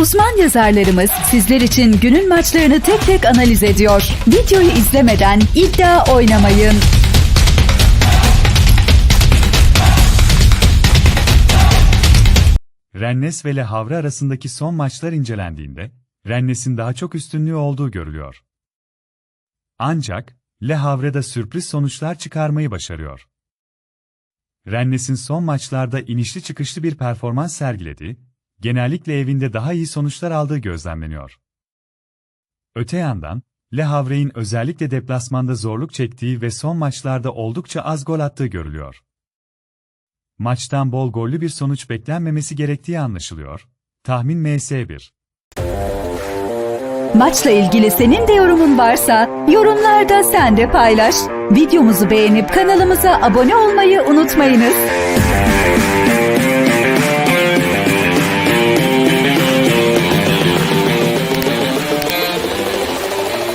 Uzman yazarlarımız sizler için günün maçlarını tek tek analiz ediyor. Videoyu izlemeden iddia oynamayın. Rennes ve Le Havre arasındaki son maçlar incelendiğinde, Rennes'in daha çok üstünlüğü olduğu görülüyor. Ancak, Le Havre'da sürpriz sonuçlar çıkarmayı başarıyor. Rennes'in son maçlarda inişli çıkışlı bir performans sergiledi, genellikle evinde daha iyi sonuçlar aldığı gözlemleniyor. Öte yandan, Le Havre'in özellikle deplasmanda zorluk çektiği ve son maçlarda oldukça az gol attığı görülüyor. Maçtan bol gollü bir sonuç beklenmemesi gerektiği anlaşılıyor. Tahmin MS1. Maçla ilgili senin de yorumun varsa yorumlarda sen de paylaş. Videomuzu beğenip kanalımıza abone olmayı unutmayınız.